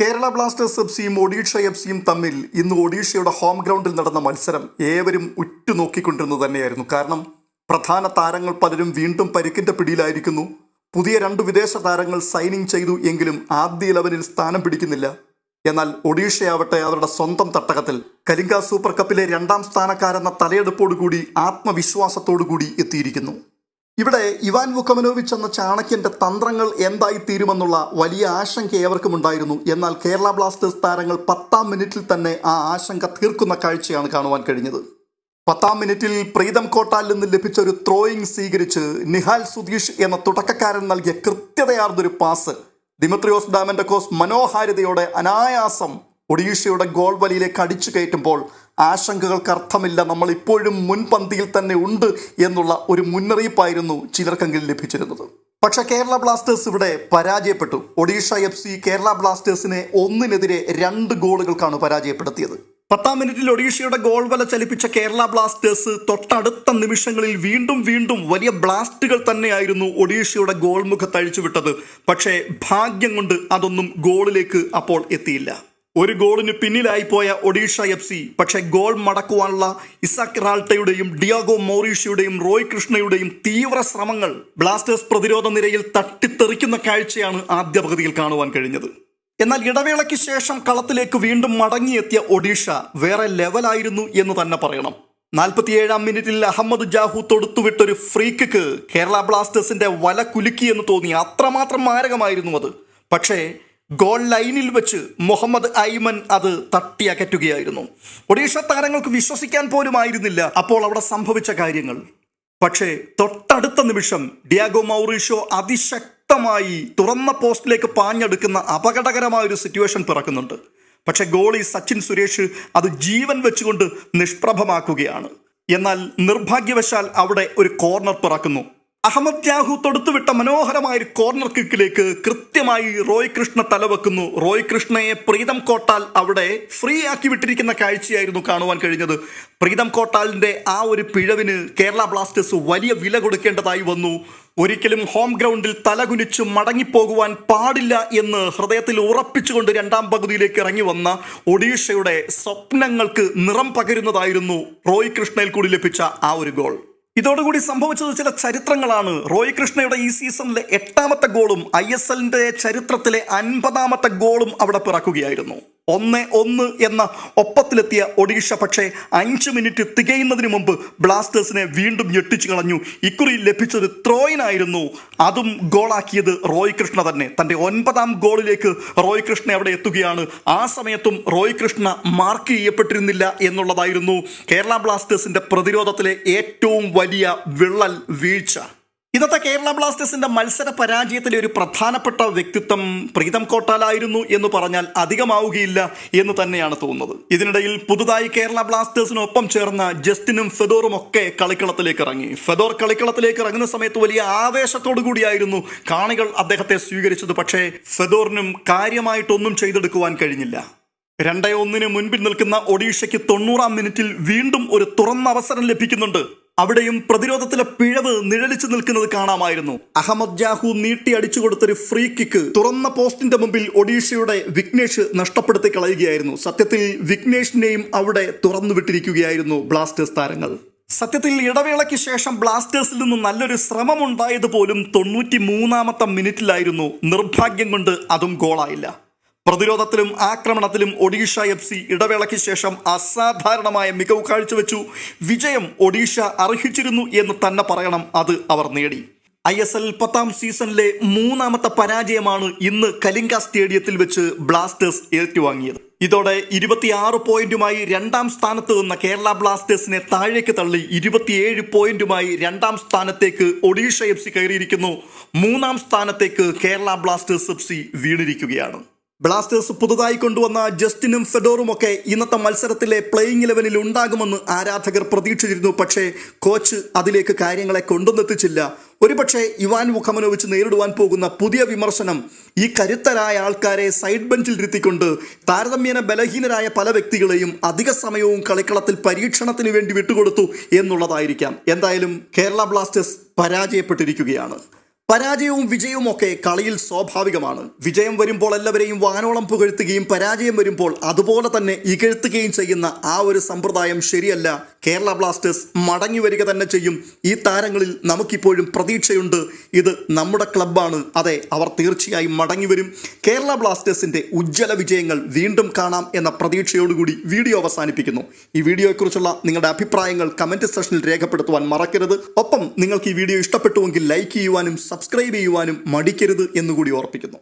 Kerala Blasters F സിയും Odisha F സിയും തമ്മിൽ ഇന്ന് ഒഡീഷയുടെ ഹോം ഗ്രൗണ്ടിൽ നടന്ന മത്സരം ഏവരും ഉറ്റുനോക്കിക്കൊണ്ടിരുന്നത് തന്നെയായിരുന്നു. കാരണം പ്രധാന താരങ്ങൾ പലരും വീണ്ടും പരിക്കിന്റെ പിടിയിലായിരിക്കുന്നു. പുതിയ രണ്ട് വിദേശ താരങ്ങൾ സൈനിങ് ചെയ്തു എങ്കിലും ആദ്യ ഇലവനിൽ സ്ഥാനം പിടിക്കുന്നില്ല. എന്നാൽ ഒഡീഷയാവട്ടെ അവരുടെ സ്വന്തം തട്ടകത്തിൽ കലിംഗ സൂപ്പർ കപ്പിലെ രണ്ടാം സ്ഥാനക്കാരെന്ന തലയെടുപ്പോടുകൂടി ആത്മവിശ്വാസത്തോടുകൂടി എത്തിയിരിക്കുന്നു. ഇവിടെ ഇവാൻ വുക്കമനോവിച്ച് എന്ന ചാണക്യന്റെ തന്ത്രങ്ങൾ എന്തായി തീരുമെന്നുള്ള വലിയ ആശങ്ക ഏവർക്കും ഉണ്ടായിരുന്നു എന്നാൽ കേരള ബ്ലാസ്റ്റേഴ്സ് താരങ്ങൾ പത്താം മിനിറ്റിൽ തന്നെ ആ ആശങ്ക തീർക്കുന്ന കാഴ്ചയാണ് കാണുവാൻ കഴിഞ്ഞത്. പത്താം മിനിറ്റിൽ പ്രീതം കോട്ടാലിൽ നിന്ന് ലഭിച്ച ഒരു ത്രോയിങ് സ്വീകരിച്ച് നിഹാൽ സുധീഷ് എന്ന തുടക്കക്കാരൻ നൽകിയ കൃത്യതയാർന്നൊരു പാസ് ദിമിത്രിയോസ് ഡാമൻഡക്കോസ് മനോഹാരിതയോടെ അനായാസം ഒഡീഷയുടെ ഗോൾ വലിയിലേക്ക് അടിച്ചു കയറ്റുമ്പോൾ ആശങ്കകൾക്ക് അർത്ഥമില്ല. നമ്മൾ ഇപ്പോഴും മുൻപന്തിയിൽ തന്നെ ഉണ്ട് എന്നുള്ള ഒരു മുന്നറിയിപ്പായിരുന്നു ചിലർക്കെങ്കിലും ലഭിച്ചിരുന്നത്. പക്ഷെ കേരള ബ്ലാസ്റ്റേഴ്സ് ഇവിടെ പരാജയപ്പെട്ടു. ഒഡീഷ എഫ് സി കേരള ബ്ലാസ്റ്റേഴ്സിനെ ഒന്നിനെതിരെ രണ്ട് ഗോളുകൾക്കാണ് പരാജയപ്പെടുത്തിയത്. പത്താം മിനിറ്റിൽ ഒഡീഷയുടെ ഗോൾ വല ചലിപ്പിച്ച കേരള ബ്ലാസ്റ്റേഴ്സ് തൊട്ടടുത്ത നിമിഷങ്ങളിൽ വീണ്ടും വീണ്ടും വലിയ ബ്ലാസ്റ്റുകൾ തന്നെയായിരുന്നു ഒഡീഷയുടെ ഗോൾ മുഖത്തഴിച്ചുവിട്ടത് പക്ഷേ ഭാഗ്യം കൊണ്ട് അതൊന്നും ഗോളിലേക്ക് അപ്പോൾ എത്തിയില്ല. ഒരു ഗോളിന് പിന്നിലായി പോയ ഒഡീഷ എഫ് സി പക്ഷേ ഗോൾ മടക്കുവാനുള്ള ഇസാക് റാൾട്ടയുടെയും ഡിയാഗോ മോറീഷയുടെയും റോയ് കൃഷ്ണയുടെയും തീവ്ര ശ്രമങ്ങൾ ബ്ലാസ്റ്റേഴ്സ് പ്രതിരോധ നിരയിൽ തട്ടിത്തെറിക്കുന്ന കാഴ്ചയാണ് ആദ്യ പകുതിയിൽ കാണുവാൻ കഴിഞ്ഞത്. എന്നാൽ ഇടവേളയ്ക്ക് ശേഷം കളത്തിലേക്ക് വീണ്ടും മടങ്ങിയെത്തിയ ഒഡീഷ വേറെ ലെവലായിരുന്നു എന്ന് തന്നെ പറയണം. നാൽപ്പത്തിയേഴാം മിനിറ്റിൽ അഹമ്മദ് ജാഹു തൊടുത്തുവിട്ടൊരു ഫ്രീ കിക്ക് കേരള ബ്ലാസ്റ്റേഴ്സിന്റെ വല കുലുക്കി എന്ന് തോന്നി. അത്രമാത്രം മാരകമായിരുന്നു അത്. പക്ഷേ ഗോൾ ലൈനിൽ വെച്ച് മുഹമ്മദ് ഐമൻ അത് തട്ടിയകറ്റുകയായിരുന്നു ഒഡീഷ താരങ്ങൾക്ക് വിശ്വസിക്കാൻ പോലും ആയിരുന്നില്ല അപ്പോൾ അവിടെ സംഭവിച്ച കാര്യങ്ങൾ. പക്ഷേ തൊട്ടടുത്ത നിമിഷം ഡിയാഗോ മൗറീഷോ അതിശക്തമായി തുറന്ന പോസ്റ്റിലേക്ക് പാഞ്ഞെടുക്കുന്ന അപകടകരമായ ഒരു സിറ്റുവേഷൻ പിറക്കുന്നുണ്ട്. പക്ഷെ ഗോളി സച്ചിൻ സുരേഷ് അത് ജീവൻ വെച്ചുകൊണ്ട് നിഷ്പ്രഭമാക്കുകയാണ്. എന്നാൽ നിർഭാഗ്യവശാൽ അവിടെ ഒരു കോർണർ പിറക്കുന്നു. അഹമ്മദ് ജാഹു തൊടുത്തുവിട്ട മനോഹരമായ ഒരു കോർണർ കിക്കിലേക്ക് കൃത്യമായി റോയ് കൃഷ്ണ തലവെക്കുന്നു. റോയ് കൃഷ്ണയെ പ്രീതം കോട്ടാൽ അവിടെ ഫ്രീ ആക്കി വിട്ടിരിക്കുന്ന കാഴ്ചയായിരുന്നു കാണുവാൻ കഴിഞ്ഞത്. പ്രീതം കോട്ടാലിന്റെ ആ ഒരു പിഴവിന് കേരള ബ്ലാസ്റ്റേഴ്സ് വലിയ വില കൊടുക്കേണ്ടതായി വന്നു. ഒരിക്കലും ഹോം ഗ്രൗണ്ടിൽ തലകുനിച്ച് മടങ്ങിപ്പോകുവാൻ പാടില്ല എന്ന് ഹൃദയത്തിൽ ഉറപ്പിച്ചുകൊണ്ട് രണ്ടാം പകുതിയിലേക്ക് ഇറങ്ങി വന്ന ഒഡീഷയുടെ സ്വപ്നങ്ങൾക്ക് നിറം പകരുന്നതായിരുന്നു റോയ് കൃഷ്ണയിൽ കൂടി ലഭിച്ച ആ ഒരു ഗോൾ. ഇതോടുകൂടി സംഭവിച്ചത് ചില ചരിത്രങ്ങളാണ്. റോയ് കൃഷ്ണയുടെ ഈ സീസണിലെ എട്ടാമത്തെ ഗോളും ഐ എസ് എല്ലിന്റെ ചരിത്രത്തിലെ അൻപതാമത്തെ ഗോളും അവിടെ പിറക്കുകയായിരുന്നു. ഒന്ന് ഒന്ന് എന്ന ഒപ്പത്തിലെത്തിയ ഒഡീഷ പക്ഷേ അഞ്ച് മിനിറ്റ് തികയുന്നതിന് മുമ്പ് ബ്ലാസ്റ്റേഴ്സിനെ വീണ്ടും ഞെട്ടിച്ചു കളഞ്ഞു. ഇക്കുറി ലഭിച്ചൊരു ത്രോയിനായിരുന്നു. അതും ഗോളാക്കിയത് റോയ് കൃഷ്ണ തന്നെ. തന്റെ ഒൻപതാം ഗോളിലേക്ക് റോയ് കൃഷ്ണ അവിടെ എത്തുകയാണ്. ആ സമയത്തും റോയ് കൃഷ്ണ മാർക്ക് ചെയ്യപ്പെട്ടിരുന്നില്ല എന്നുള്ളതായിരുന്നു കേരള ബ്ലാസ്റ്റേഴ്സിന്റെ പ്രതിരോധത്തിലെ ഏറ്റവും വലിയ വിള്ളൽ വീഴ്ച. ഇന്നത്തെ കേരള ബ്ലാസ്റ്റേഴ്സിന്റെ മത്സര പരാജയത്തിലെ ഒരു പ്രധാനപ്പെട്ട വ്യക്തിത്വം പ്രീതം കോട്ടാലായിരുന്നു എന്ന് പറഞ്ഞാൽ അധികമാവുകയില്ല എന്ന് തന്നെയാണ് തോന്നുന്നത്. ഇതിനിടയിൽ പുതുതായി കേരള ബ്ലാസ്റ്റേഴ്സിനൊപ്പം ചേർന്ന ജസ്റ്റിനും ഫെദോറും ഒക്കെ കളിക്കളത്തിലേക്ക് ഇറങ്ങി. ഫെദോർ കളിക്കളത്തിലേക്ക് ഇറങ്ങുന്ന സമയത്ത് വലിയ ആവേശത്തോടു കൂടിയായിരുന്നു കാണികൾ അദ്ദേഹത്തെ സ്വീകരിച്ചത്. പക്ഷേ ഫെദോറിനും കാര്യമായിട്ടൊന്നും ചെയ്തെടുക്കുവാൻ കഴിഞ്ഞില്ല. രണ്ടേ ഒന്നിന് മുൻപിൽ നിൽക്കുന്ന ഒഡീഷയ്ക്ക് തൊണ്ണൂറാം മിനിറ്റിൽ വീണ്ടും ഒരു തുറന്ന അവസരം ലഭിക്കുന്നുണ്ട്. അവിടെയും പ്രതിരോധത്തിലെ പിഴവ് നിഴലിച്ചു നിൽക്കുന്നത് കാണാമായിരുന്നു. അഹമ്മദ് ജാഹു നീട്ടി അടിച്ചു കൊടുത്തൊരു ഫ്രീ കിക്ക് തുറന്ന പോസ്റ്റിന്റെ മുമ്പിൽ ഒഡീഷയുടെ വിഘ്നേഷ് നഷ്ടപ്പെടുത്തി കളയുകയായിരുന്നു. സത്യത്തിൽ വിഘ്നേഷിനെയും അവിടെ തുറന്നു വിട്ടിരിക്കുകയായിരുന്നു ബ്ലാസ്റ്റേഴ്സ് താരങ്ങൾ. സത്യത്തിൽ ഇടവേളയ്ക്ക് ശേഷം ബ്ലാസ്റ്റേഴ്സിൽ നിന്ന് നല്ലൊരു ശ്രമമുണ്ടായത് പോലും തൊണ്ണൂറ്റി മൂന്നാമത്തെ മിനിറ്റിലായിരുന്നു. നിർഭാഗ്യം കൊണ്ട് അതും ഗോളായില്ല. പ്രതിരോധത്തിലും ആക്രമണത്തിലും ഒഡീഷ എഫ് സി ഇടവേളയ്ക്ക് ശേഷം അസാധാരണമായ മികവ് കാഴ്ചവെച്ചു. വിജയം ഒഡീഷ അർഹിച്ചിരുന്നു എന്ന് തന്നെ പറയണം അത് അവർ നേടി. ഐ എസ് എൽ പത്താം സീസണിലെ മൂന്നാമത്തെ പരാജയമാണ് ഇന്ന് കലിംഗ സ്റ്റേഡിയത്തിൽ വെച്ച് ബ്ലാസ്റ്റേഴ്സ് ഏറ്റുവാങ്ങിയത്. ഇതോടെ ഇരുപത്തിയാറ് പോയിന്റുമായി രണ്ടാം സ്ഥാനത്ത് നിന്ന കേരള ബ്ലാസ്റ്റേഴ്സിനെ താഴേക്ക് തള്ളി ഇരുപത്തിയേഴ് പോയിന്റുമായി രണ്ടാം സ്ഥാനത്തേക്ക് ഒഡീഷ എഫ് സി കയറിയിരിക്കുന്നു. മൂന്നാം സ്ഥാനത്തേക്ക് കേരള ബ്ലാസ്റ്റേഴ്സ് എഫ് സി വീണിരിക്കുകയാണ്. ബ്ലാസ്റ്റേഴ്സ് പുതുതായി കൊണ്ടുവന്ന ജസ്റ്റിനും ഫെഡോറും ഒക്കെ ഇന്നത്തെ മത്സരത്തിലെ പ്ലേയിങ് ഇലവനിൽ ഉണ്ടാകുമെന്ന് ആരാധകർ പ്രതീക്ഷിച്ചിരുന്നു. പക്ഷേ കോച്ച് അതിലേക്ക് കാര്യങ്ങളെ കൊണ്ടുവന്നെത്തിച്ചില്ല. ഒരുപക്ഷെ ഇവാൻ മുഖമനോവിച്ച് നേരിടുവാൻ പോകുന്ന പുതിയ വിമർശനം ഈ കരുത്തരായ ആൾക്കാരെ സൈഡ് ബെഞ്ചിൽ ഇരുത്തിക്കൊണ്ട് താരതമ്യേന ബലഹീനരായ പല വ്യക്തികളെയും അധിക സമയവും കളിക്കളത്തിൽ പരീക്ഷണത്തിന് വേണ്ടി വിട്ടുകൊടുത്തു എന്നുള്ളതായിരിക്കാം. എന്തായാലും കേരള ബ്ലാസ്റ്റേഴ്സ് പരാജയപ്പെട്ടിരിക്കുകയാണ്. പരാജയവും വിജയവും ഒക്കെ കളിയിൽ സ്വാഭാവികമാണ്. വിജയം വരുമ്പോൾ എല്ലാവരെയും വാനോളം പുകഴ്ത്തുകയും പരാജയം വരുമ്പോൾ അതുപോലെ തന്നെ ഇകഴ്ത്തുകയും ചെയ്യുന്ന ആ ഒരു സമ്പ്രദായം ശരിയല്ല. കേരള ബ്ലാസ്റ്റേഴ്സ് മടങ്ങി വരിക തന്നെ ചെയ്യും. ഈ താരങ്ങളിൽ നമുക്കിപ്പോഴും പ്രതീക്ഷയുണ്ട്. ഇത് നമ്മുടെ ക്ലബ്ബാണ്. അതെ അവർ തീർച്ചയായും മടങ്ങി വരും. കേരള ബ്ലാസ്റ്റേഴ്സിന്റെ ഉജ്ജ്വല വിജയങ്ങൾ വീണ്ടും കാണാം എന്ന പ്രതീക്ഷയോടുകൂടി വീഡിയോ അവസാനിപ്പിക്കുന്നു. ഈ വീഡിയോയെക്കുറിച്ചുള്ള നിങ്ങളുടെ അഭിപ്രായങ്ങൾ കമന്റ് സെക്ഷനിൽ രേഖപ്പെടുത്തുവാൻ മറക്കരുത്. ഒപ്പം നിങ്ങൾക്ക് ഈ വീഡിയോ ഇഷ്ടപ്പെട്ടുവെങ്കിൽ ലൈക്ക് ചെയ്യുവാനും സബ്സ്ക്രൈബ് ചെയ്യുവാനും മടിക്കരുത് എന്നുകൂടി ഓർപ്പിക്കുന്നു.